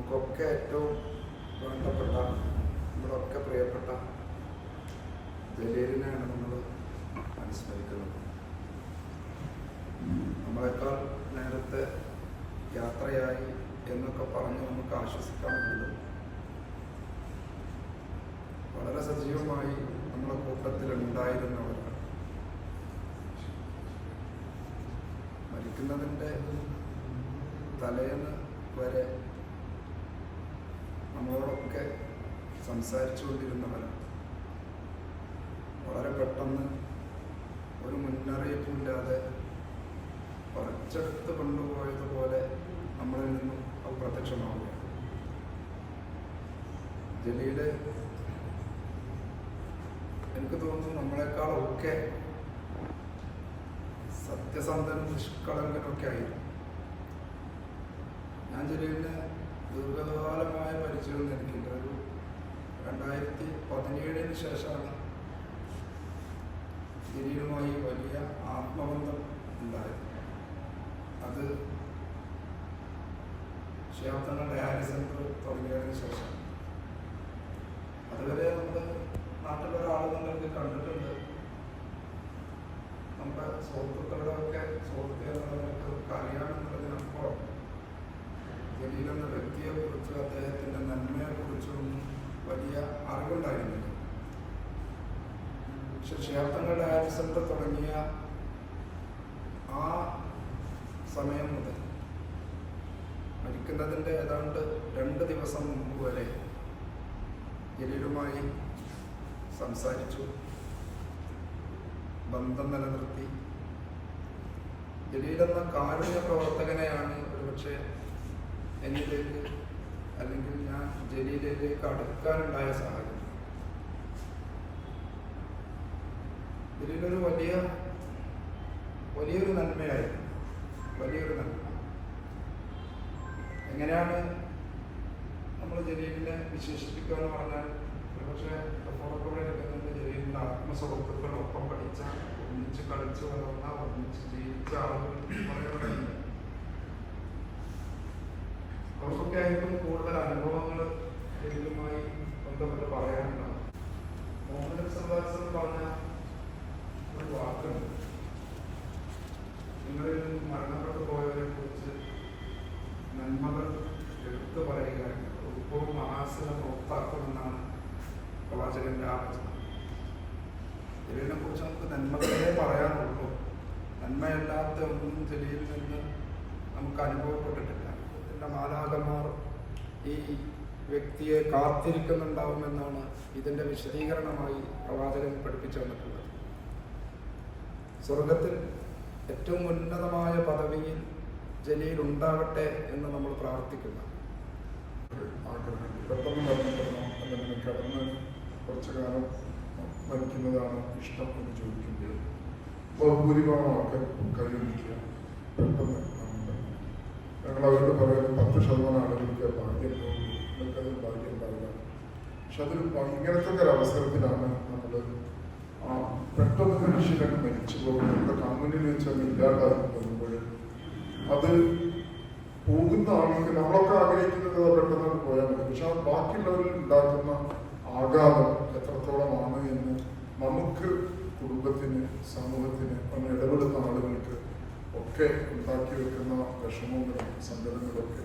നമുക്കൊക്കെ ഏറ്റവും വേണ്ടപ്പെട്ട നമ്മളൊക്കെ പ്രിയപ്പെട്ട ജലീലിനെയാണ് നമ്മൾ അനുസ്മരിക്കുന്നത്. നമ്മളെക്കാൾ നേരത്തെ യാത്രയായി എന്നൊക്കെ പറഞ്ഞ് നമുക്ക് ആശ്വസിക്കാമെങ്കിലും വളരെ സജീവമായി നമ്മുടെ കൂട്ടത്തിൽ ഉണ്ടായിരുന്നവരാണ് മരിക്കുന്നതിന്റെ തലേന്ന് വരെ നമ്മളോടൊക്കെ സംസാരിച്ചുകൊണ്ടിരുന്നവരാണ്. വളരെ പെട്ടെന്ന് ഒരു മുന്നറിയിപ്പില്ലാതെ പറിച്ചെടുത്ത് കൊണ്ടുപോയതുപോലെ നമ്മളിൽ നിന്നും അപ്രത്യക്ഷമാവുകയാണ് ജലീൽ എനിക്ക് തോന്നുന്നു നമ്മളെക്കാളൊക്കെ സത്യസന്ധനും നിഷ്കളങ്കനൊക്കെ ആയിരുന്നു. ഞാൻ ജലീലിനെ ദീർഘകാലമായ പരിചയം എനിക്കില്ല ഒരു രണ്ടായിരത്തി പതിനേഴിന് ശേഷമാണ് ജലീലുമായി വലിയ ആത്മബന്ധം ഉണ്ടായത്. അത് ക്ഷേത്രങ്ങൾ ഡയാലിസ് സെന്റർ തുടങ്ങിയതിന് ശേഷം. അതുവരെ നമ്മൾ നാട്ടിലൊരാളെന്നുള്ളത് കണ്ടിട്ടുണ്ട്. നമ്മുടെ സുഹൃത്തുക്കളുടെ ഒക്കെ എന്ന വ്യക്തിയെ കുറിച്ച് വ്യക്തിയെക്കുറിച്ചും അദ്ദേഹത്തിന്റെ നന്മയെക്കുറിച്ചും വലിയ അറിവുണ്ടായിരുന്നില്ല. പക്ഷെ ഡയാലിസ് സെന്റർ തുടങ്ങിയ ആ സമയം മുതൽ മരിക്കുന്നതിന്റെ ഏതാണ്ട് രണ്ട് ദിവസം മുമ്പ് വരെ ജലീലുമായി സംസാരിച്ചു. ബന്ധം നിലനിർത്തി. ജലീൽ കാരുണ്യ പ്രവർത്തകനെയാണ് ഒരുപക്ഷെ എന്നിലേക്ക് അല്ലെങ്കിൽ ഞാൻ ജലീലിലേക്ക് അടുക്കാനുണ്ടായ സാഹചര്യം. ഇതിലൊരു വലിയ വലിയൊരു നന്മയായിരുന്നു. വലിയൊരു നന്മ. എങ്ങനെയാണ് നമ്മൾ ജലീലിനെ വിശേഷിപ്പിക്കുക എന്ന് പറഞ്ഞാൽ ഒരുപക്ഷെ ഫോട്ടോകൾ എടുക്കുന്നത് ജലീലിന്റെ ആത്മസുഹൃത്തുക്കളൊപ്പം പഠിച്ച ഒന്നിച്ച് കളിച്ച് വളർന്ന ഒന്നിച്ച് ജീവിച്ച ആളുകൾ അവർക്കൊക്കെ ആയിരിക്കും കൂടുതൽ അനുഭവങ്ങൾ ഇതുമായി ബന്ധപ്പെട്ട് പറയാനുണ്ടാവും പറഞ്ഞ ഒരു വാക്കുണ്ട് നിങ്ങളിൽ മരണപ്പെട്ടു പോയവരെ കാത്തിരിക്കുന്നുണ്ടാവുമെന്നാണ് ഇതിന്റെ വിശദീകരണമായി പ്രവാചകൻ പഠിപ്പിച്ചു വന്നിട്ടുള്ളത് സ്വർഗത്തിൽ ഏറ്റവും ഉന്നതമായ പദവിയിൽ ജലീൽ ഉണ്ടാവട്ടെ എന്ന് നമ്മൾ പ്രാർത്ഥിക്കുന്നു. പെട്ടെന്ന് മരണപ്പെടണം അല്ലെങ്കിൽ കിടന്ന് കുറച്ചു കാലം മരിക്കുന്നതാണ് ഇഷ്ടം എന്ന് ചോദിക്കുമ്പോൾ ബഹുഭൂരിഭാഗം ആൾക്കാർ കൈവരിക്കുക പെട്ടെന്ന്. ഞങ്ങൾ അവരോട് പറയുന്നത് പത്ത് ശതമാനം ആളുകൾക്ക് ഭാഗ്യം പോകും നിങ്ങൾക്കത് ഭാഗ്യം ഉണ്ടാവില്ല പക്ഷെ അതൊരു ഇങ്ങനത്തെ ഒരു അവസരത്തിലാണ് നമ്മൾ ആ പെട്ടെന്ന് മനുഷ്യരൊക്കെ മരിച്ചു പോകുന്നത്. നമ്മുടെ കമ്മ്യൂണിൽ വെച്ച് അത് അത് പോകുന്ന ആൾക്ക് നമ്മളൊക്കെ ആഗ്രഹിക്കുന്നത് അത് പെട്ടെന്ന് പോയാൽ മതി. പക്ഷെ ആ ബാക്കിയുള്ളവരിൽ ഉണ്ടാക്കുന്ന ആഘാതം എത്രത്തോളമാണ് എന്ന് നമുക്ക് കുടുംബത്തിന് സമൂഹത്തിന് ഒന്ന് ഇടപെടുന്ന ആളുകൾക്ക് ഒക്കെ ഉണ്ടാക്കി വെക്കുന്ന വിഷമങ്ങളും സങ്കടങ്ങളും ഒക്കെ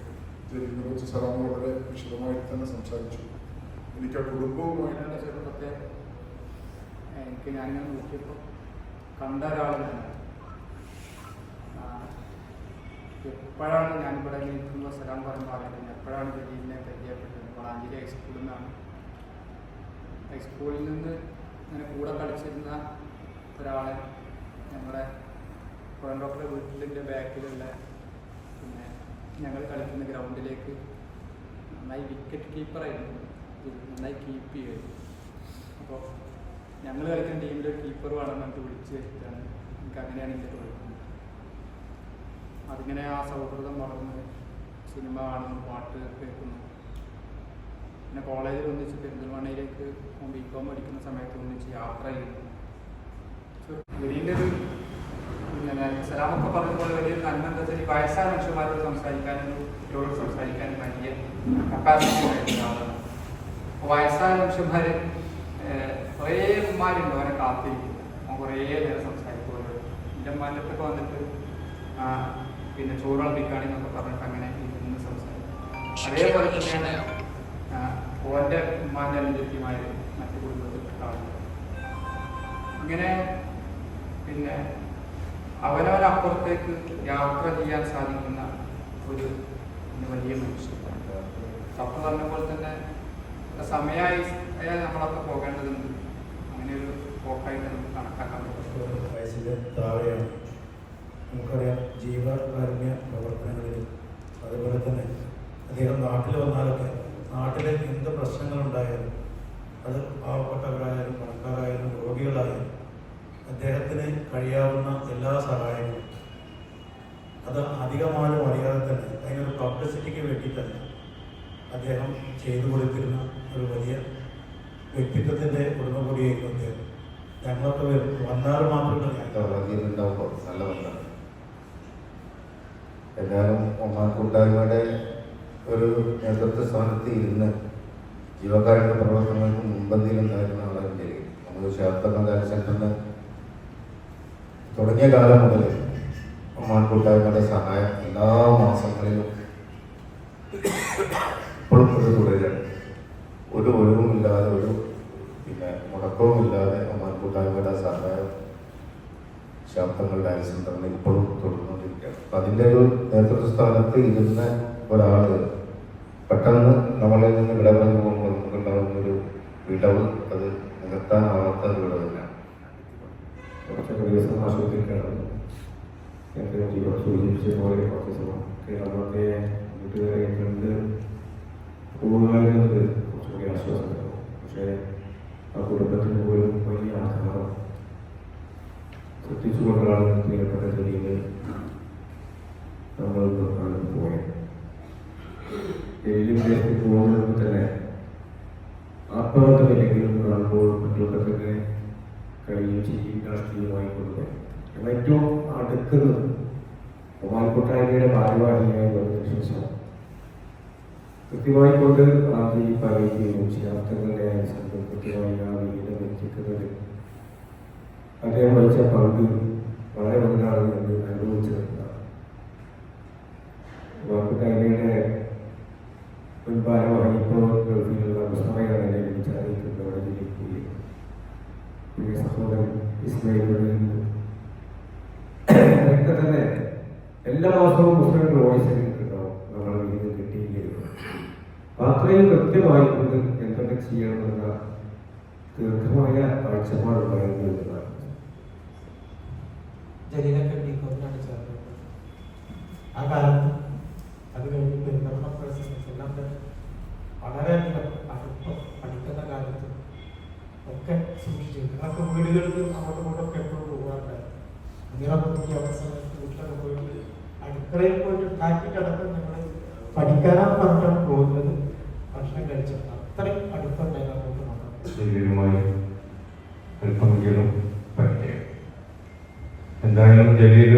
ജലീലിനെ കുറിച്ച് സലാം വളരെ വിശദമായിട്ട് തന്നെ സംസാരിച്ചു. എനിക്ക് ആ കുടുംബവുമായിട്ട് ചെറുപ്പത്തെ എനിക്ക് ഞാനിങ്ങനെ നോക്കിയപ്പോൾ കണ്ട ഒരാൾ തന്നെ എപ്പോഴാണ് ഞാനിവിടെ നിൽക്കുമ്പോൾ സലാം പറഞ്ഞു പറയുന്നത് എപ്പോഴാണ് ജലീലിനെ പരിചയപ്പെട്ടത്? വളാഞ്ചേരി ഹൈസ്കൂളിൽ നിന്നാണ് ഹൈസ്കൂളിൽ നിന്ന് ഇങ്ങനെ കൂടെ കളിച്ചിരുന്ന ഒരാളെ ഞങ്ങളുടെ ഡോക്ടറെ വീട്ടിലിന്റെ ബാക്കിലുള്ള പിന്നെ ഞങ്ങൾ കളിക്കുന്ന ഗ്രൗണ്ടിലേക്ക് നന്നായി വിക്കറ്റ് കീപ്പറായിരുന്നു നന്നായി കീപ്പ് ചെയ്യുമായിരുന്നു. അപ്പോൾ ഞങ്ങൾ കളിക്കുന്ന ടീമിലെ ഒരു കീപ്പർ വേണം എന്നിട്ട് വിളിച്ച് വെച്ചിട്ടാണ് എനിക്ക് അങ്ങനെയാണ് എന്റെ തൊഴിൽ അതിങ്ങനെ ആ സൗഹൃദം വളർന്ന് സിനിമ കാണുന്നു പാട്ട് കേൾക്കുന്നു. പിന്നെ കോളേജിൽ ഒന്നിച്ച് പെരിന്തൽമണ്ണയിലേക്ക് ബി കോം പഠിക്കുന്ന സമയത്ത് ഒന്നിച്ച് യാത്ര ചെയ്യുന്നു വലിയൊരു ഇങ്ങനെ സലാമൊക്കെ പറഞ്ഞ പോലെ വലിയൊരു നന്മ എന്താ വെച്ചാൽ വയസ്സായ മനുഷ്യന്മാരോട് സംസാരിക്കാനും കുട്ടികളോട് സംസാരിക്കാനും വലിയ കപ്പാസിറ്റി ഉണ്ടായിരുന്ന ആളാണ് വയസ്സായ മനുഷ്യന്മാർ കുറേ ഉമ്മാരുണ്ട് അവരെ കാത്തിരിക്കും അവൻ കുറേ നേരം സംസാരിക്കുമല്ലോ എന്റെ മല്ലത്തൊക്കെ വന്നിട്ട് പിന്നെ ചോറ് എന്നൊക്കെ പറഞ്ഞിട്ട് അങ്ങനെ ഇരുന്ന് സംസാരിക്കും. അതേപോലെ തന്നെയാണ് ഓന്റെ ഉമ്മാന്റെ അനുജത്തിമാര് മറ്റു കുടുംബത്തിൽ കാണുന്നത് ഇങ്ങനെ പിന്നെ അവനവനപ്പുറത്തേക്ക് യാത്ര ചെയ്യാൻ സാധിക്കുന്ന ഒരു വലിയ മനുഷ്യൻ. സപ്പ് പറഞ്ഞ പോലെ തന്നെ സമയമായി നമ്മളൊക്കെ പോകേണ്ടതുണ്ട്. അങ്ങനെ ഒരു പോക്കായിട്ട് നമുക്ക് കണക്കാക്കാൻ പറ്റും. നമുക്കറിയാം ജീവകാരുണ്യ പ്രവർത്തനങ്ങളിൽ അതുപോലെ തന്നെ അദ്ദേഹം നാട്ടിൽ വന്നാലൊക്കെ നാട്ടിലെ എന്ത് പ്രശ്നങ്ങളുണ്ടായാലും അത് പാവപ്പെട്ടവരായാലും പണക്കാരായാലും രോഗികളായാലും അദ്ദേഹത്തിന് കഴിയാവുന്ന എല്ലാ സഹായങ്ങളും. അത് അധികമാരും അറിയാതെ തന്നെ അതിനൊരു പബ്ലിസിറ്റിക്ക് വേണ്ടിയിട്ടല്ല അദ്ദേഹം ചെയ്തു കൊടുത്തിരുന്ന ഒരു വലിയ വ്യക്തിത്വത്തിന്റെ ഉടമ കൂടിയായിരുന്നു അദ്ദേഹം. ഞങ്ങളൊക്കെ വരും വന്നാൽ മാത്രമല്ല ഞങ്ങൾ നല്ല കൂട്ടായ്മയുടെ ഒരു നേതൃത്വ സ്ഥാനത്ത് ഇരുന്ന് ജീവകാരുടെ പ്രവർത്തനങ്ങൾക്ക് മുൻപന്തിയിൽ ഉണ്ടായിരുന്ന ആളാണ് നമ്മൾ ശാസ്ത്രജ്ഞ സെന്ററിന് തുടങ്ങിയ കാലം മുതൽ കൂട്ടായ്മയുടെ സഹായം എല്ലാ മാസങ്ങളിലും ഇപ്പോഴും ഇത് തുടരുകയാണ്. ഒരു ഒഴിവുമില്ലാതെ ഒരു പിന്നെ മുടക്കവുമില്ലാതെ കൂട്ടായ്മയുടെ സഹായം ശബ്ദങ്ങളുടെ ഡാൻസ് ഇപ്പോഴും തുടർന്നുകൊണ്ടിരിക്കുകയാണ്. അപ്പം അതിന്റെ ഒരു നേതൃത്വ സ്ഥാനത്ത് ഇരുന്ന ഒരാൾ പെട്ടെന്ന് നമ്മളിൽ നിന്ന് വിട പറഞ്ഞു പോകുമ്പോൾ നമുക്കുണ്ടാകുന്ന ഒരു വിടവ് അത് നികത്താനാവാത്ത ഒരു വിടവ് തന്നെയാണ് കുറച്ചൊക്കെ ദിവസം ആശുപത്രിയിൽ കിടന്നു നേരത്തെ ജീവൻ സൂചിപ്പിച്ച പോലെ കുറച്ച് സമയം കേരളത്തെ വീട്ടുകാരെ കണ്ട് പോകുന്നത് കുറച്ചുകൂടി ആശ്വാസം തരും പക്ഷേ ആ കുടുംബത്തിന് പോലും വലിയ ആഘാതം സൃഷ്ടിച്ചുകൊണ്ടാണ് പ്രിയപ്പെട്ട ജലീൽ നമ്മൾ ആണ് പോയത് ജയിലിലേക്ക് പോകുന്നത് തന്നെ ആത്മഹത്യയില്ലെങ്കിലും കാണുമ്പോൾ മറ്റുള്ളവർക്ക് കഴിയും ചെയ്യും രാഷ്ട്രീയമായി ഏറ്റവും അടുക്കുന്നത് ഒമാൻ കൊട്ടാരയുടെ ഭാരവാഹിയായി വന്നതിന് ശേഷം കൃത്യമായി കൊണ്ട് ഈ പറയുകയും ശാസ്ത്രങ്ങളുടെ അനുസരിച്ച് കൃത്യമായി ആ അദ്ദേഹം വഹിച്ച പങ്ക് വളരെ വലുതാണ് ഇസ്മയിലൂടെ ഇതൊക്കെ തന്നെ എല്ലാ മാസവും പുസ്തകങ്ങൾ വോയിസ് കിട്ടുന്നുണ്ടാവും നമ്മൾ വീട് കിട്ടിയില്ലെങ്കിൽ അത്രയും കൃത്യമായി കൊണ്ട് എന്തൊക്കെ ചെയ്യണമെന്ന ദീർഘമായ കാഴ്ചപ്പാടുണ്ടായിരുന്നു എന്നതാണ് ജലീലൊക്കെ കോമിനാണ് ചേർന്നത്. ആ കാലത്ത് അത് കഴിഞ്ഞ് പെരുന്തൽമണ്ണ പ്രസിഡൻസ് എല്ലാം വളരെയധികം അടുപ്പം പഠിക്കുന്ന കാലത്ത് ഒക്കെ സൂക്ഷിച്ചിട്ടുണ്ട് നമുക്ക് വീടുകളിൽ അങ്ങോട്ടും ഇങ്ങോട്ടൊക്കെ എപ്പോഴും പോകാറുണ്ടായിരുന്നു അങ്ങനെ പുതിയ അവസരത്തിൽ വീട്ടിലൊക്കെ പോയിട്ട് അടുക്കളയിൽ പോയിട്ട് ഉണ്ടാക്കിയിട്ട് അടക്കം ഞങ്ങൾ പഠിക്കാനാ പറഞ്ഞിട്ടാണ് പോകുന്നത്. ഭക്ഷണം കഴിച്ചത് അത്രയും അടുപ്പുണ്ടായിരുന്നു അങ്ങോട്ട് പരിചയം എന്തായാലും ജലീൽ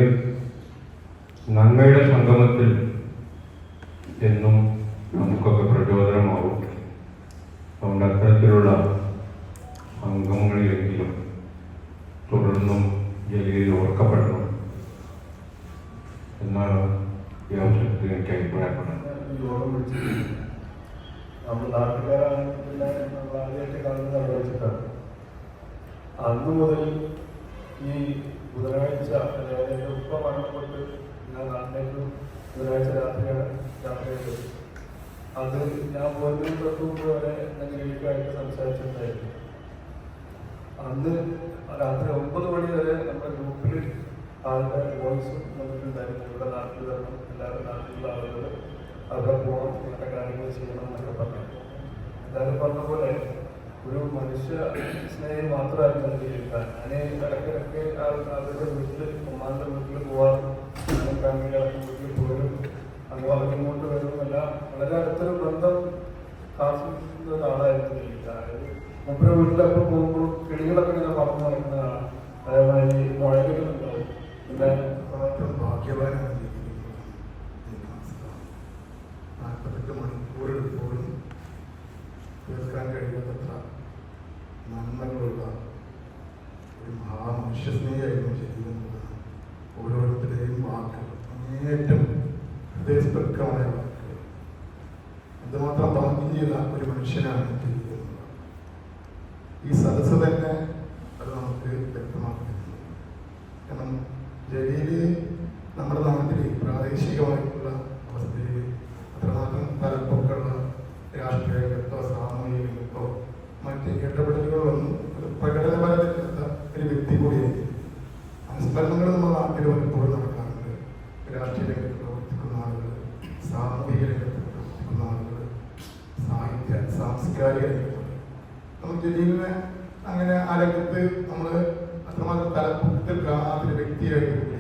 നന്മയുടെ നമ്മൾ പിന്നെ നമ്മൾ ആദ്യമായിട്ട് കാണുന്നത് അവിടെ വെച്ചിട്ടാണ് അന്ന് മുതൽ ഈ ബുധനാഴ്ച അതായത് എന്റെ ഉപ്പ മരണപ്പെട്ട് ഞാൻ നാട്ടിലേക്ക് ബുധനാഴ്ച രാത്രിയാണ് ചെയ്തത് അത് ഞാൻ പോകുന്നതിന് തൊട്ട് വരെ ഞാൻ ഗരീബായിട്ട് സംസാരിച്ചിട്ടുണ്ടായിരുന്നു. അന്ന് രാത്രി ഒമ്പത് മണി വരെ നമ്മുടെ ഗ്രൂപ്പിൽ ആളുടെ വോയിസും വന്നിട്ടുണ്ടായിരുന്നു. ഇവിടെ നാട്ടിൽ വരണം എല്ലാവരും നാട്ടിലുള്ള ആളുകൾ. അവിടെ പോകണം ഇങ്ങനത്തെ കാര്യങ്ങൾ ചെയ്യണം എന്നൊക്കെ പറഞ്ഞു. എന്തായാലും പറഞ്ഞ പോലെ ഒരു മനുഷ്യ സ്നേഹം മാത്രമായിരുന്നു എനിക്ക് ജീവിക്കാൻ ഞാൻ ഇടയ്ക്കിടയ്ക്ക് അവരുടെ വീട്ടിൽ ഉമ്മാന്റെ വീട്ടിൽ ഞാനും ഫാമിലികളൊക്കെ വീട്ടിൽ പോലും അങ്ങ് അവരിങ്ങോട്ട് വരും എല്ലാം വളരെ അടുത്തൊരു ബന്ധം ആസ്വദിക്കുന്ന ഒരാളായിരുന്നു അതായത് മുപ്പര വീട്ടിലൊക്കെ പോകുമ്പോൾ കിളികളൊക്കെ ഇങ്ങനെ പറഞ്ഞു നടക്കുന്നതാണ് അതേമാതിരി മുഴകളുണ്ടാവും പിന്നെ കഴിയുന്നത്ര നന്മകളുള്ള ഒരു മഹാമനുഷ്യസ്നേഹമായിരുന്നു ശരീരമെന്ന് ഓരോരുത്തരുടെയും വാക്കുകൾ അങ്ങേറ്റം ഹൃദയസ്പർക്കമായ വാക്കുകൾ. അതുമാത്രം ഭാഗ്യം ചെയ്ത ഒരു മനുഷ്യനാണ് ജലീലിനെ അങ്ങനെ ആ രംഗത്ത് നമ്മൾ അത്രമാത്രം തലപ്പൊക്കത്തിൽ കാണാത്തൊരു വ്യക്തിയായിട്ട്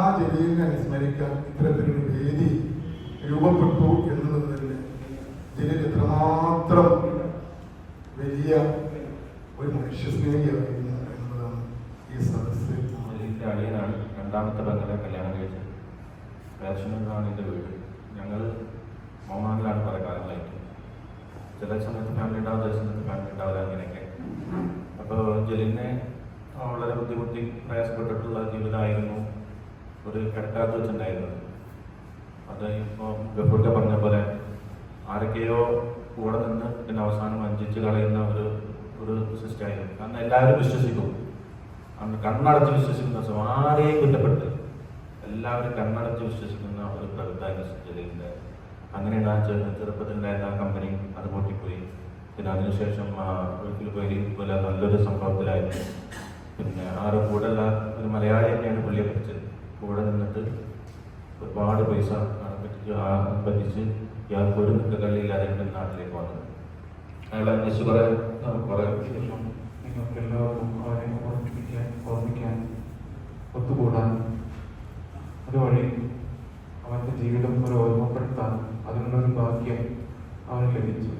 ആ ജലീലിനെ അനുസ്മരിക്കാൻ ഇത്തരത്തിലൊരു വേദി രൂപപ്പെട്ടു എന്നുള്ളത് തന്നെ ജലീൽ എത്രമാത്രം വലിയ ഒരു മനുഷ്യസ്നേഹിയായിരുന്നു എന്നതാണ് ഈ സദസ്സ്. ഇതിന്റെ അളിയനാണ് രണ്ടാമത്തെ പെങ്ങളെ കല്യാണം കഴിച്ചത്. റേഷനിലാണ് എന്റെ വീട്. ഞങ്ങൾ മോഹനിലാണ് പല കാലങ്ങളായിട്ട്. ചില സമയത്ത് ഫാമിലി ഫാമിലി ഉണ്ടാവില്ല അങ്ങനെയൊക്കെ. അപ്പോൾ ജലിനെ വളരെ ബുദ്ധിമുട്ടി പ്രയാസപ്പെട്ടിട്ടുള്ള ജീവിതമായിരുന്നു ഒരു കിടക്കാത്ത വെച്ചിട്ടുണ്ടായിരുന്നത്. അത് ഇപ്പോൾ ഗഫൂർക്ക പറഞ്ഞ പോലെ ആരൊക്കെയോ കൂടെ നിന്ന് പിന്നെ അവസാനം വഞ്ചിച്ച് കളയുന്ന ഒരു ഒരു സിസ്റ്റമായിരുന്നു. കാരണം എല്ലാവരും വിശ്വസിക്കും. അന്ന് കണ്ണടച്ച് വിശ്വസിക്കുന്ന ആരെയും കുറ്റപ്പെട്ട് എല്ലാവരും കണ്ണടച്ച് വിശ്വസിക്കുന്ന ഒരു പ്രകൃതായിരുന്നു ജലീലിന്റെ. അങ്ങനെയാണ് ചെറുപ്പത്തിലുണ്ടായിരുന്ന ആ കമ്പനി അത് പൊട്ടിപ്പോയി. പിന്നെ അതിനുശേഷം വീട്ടിൽ പോയി ഇതുപോലെ നല്ലൊരു സംഭവത്തിലായിരുന്നു. പിന്നെ ആരുടെ കൂടെ ഒരു മലയാളി തന്നെയാണ് പുള്ളിയെ പഠിച്ചത് കൂടെ നിന്നിട്ട് ഒരുപാട് പൈസ പറ്റിച്ച് ഇയാൾക്ക് ഒരു നിൽക്കകളില്ലാതെ നാട്ടിലേക്ക് വന്നത്. അയാൾ അന്വേഷിച്ച് കുറെ കുറെ ശേഷം നിങ്ങൾക്ക് എല്ലാവർക്കും അവരെ ഓർമ്മിപ്പിക്കാൻ ഓർമ്മിക്കാൻ ഒത്തുകൂടാൻ. അതുവഴി അവന്റെ ജീവിതം ഒരു ഓർമ്മപ്പെടുത്താൻ അതിനുള്ളൊരു ഭാഗ്യം അവന് ലഭിച്ചു.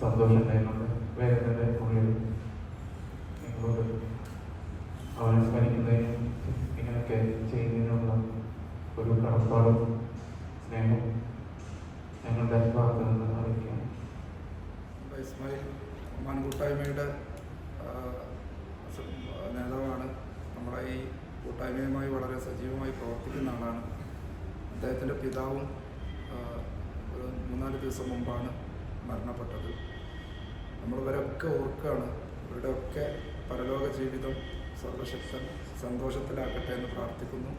സന്തോഷം ഉണ്ടായിരുന്നുണ്ട് വേദനയുടെ ഉള്ളിൽ നിങ്ങളോട് അവനെ സ്മരിക്കുന്നതിനും ഇങ്ങനെയൊക്കെ ചെയ്യുന്നതിനുള്ള ഒരു കടപ്പാടും സ്നേഹവും ഞങ്ങളുടെ ഭാഗത്ത് നിന്ന് അറിയിക്കാം ഇസ്മായിൽ ഒമാൻ കൂട്ടായ്മയുടെ ആ, സ- നേതാവാണ്. നമ്മുടെ ഈ കൂട്ടായ്മയുമായി വളരെ സജീവമായി പ്രവർത്തിക്കുന്ന ആളാണ്. അദ്ദേഹത്തിന്റെ പിതാവും മൂന്നാൽ ദിവസം മുമ്പാണ് മരണപ്പെട്ടത്. നമ്മളിവരൊക്കെ ഓർക്കുകയാണ് ഇവരുടെയൊക്കെ പരലോക ജീവിതം സർവശക്തൻ സന്തോഷത്തിലാക്കട്ടെ എന്ന് പ്രാർത്ഥിക്കുന്നു.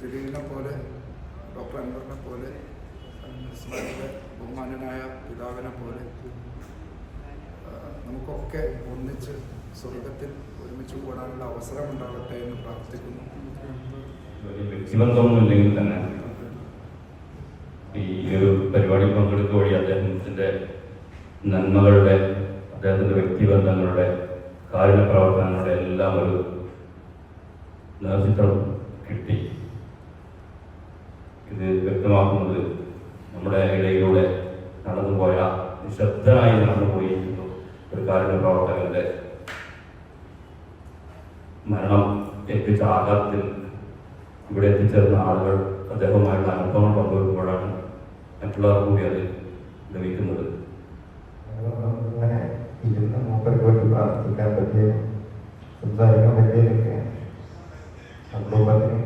ജലീലിനെ പോലെ ഡോക്ടർ അൻവറിനെ പോലെ ഇസ്മായിലിന്റെ ബഹുമാനനായ പിതാവിനെ പോലെ നമുക്കൊക്കെ ഒന്നിച്ച് സ്വർഗത്തിൽ ഒരുമിച്ച് കൂടാനുള്ള അവസരം ഉണ്ടാവട്ടെ എന്ന് പ്രാർത്ഥിക്കുന്നു. വ്യക്തിബന്ധമൊന്നും ഇല്ലെങ്കിൽ തന്നെ ഈ ഒരു പരിപാടിയിൽ പങ്കെടുക്കുക വഴി അദ്ദേഹത്തിന്റെ നന്മകളുടെ അദ്ദേഹത്തിന്റെ വ്യക്തിബന്ധങ്ങളുടെ കാരുണ്യ പ്രവർത്തനങ്ങളുടെ എല്ലാം ഒരു നേതൃത്വം കിട്ടി. ഇത് വ്യക്തമാക്കുന്നത് നമ്മുടെ ഇടയിലൂടെ നടന്നുപോയ നിശബ്ദനായി നടന്നുപോയിരിക്കുന്നു ഒരു കാരുണ്യ പ്രവർത്തകന്റെ മരണം എത്തിച്ച ആഘാതത്തിൽ ഇവിടെ എത്തിച്ചേർന്ന ആളുകൾ അദ്ദേഹവുമായുള്ള അനുഭവം പങ്കുവെക്കുമ്പോഴാണ് മറ്റുള്ളവർ കൂടി അത് ലഭിക്കുന്നത് അങ്ങനെ ഇരുന്ന് മൂപ്പർക്ക് വേണ്ടി പ്രാർത്ഥിക്കാൻ പറ്റിയ സംസാരിക്കാൻ പറ്റിയതൊക്കെ കുടുംബത്തിന്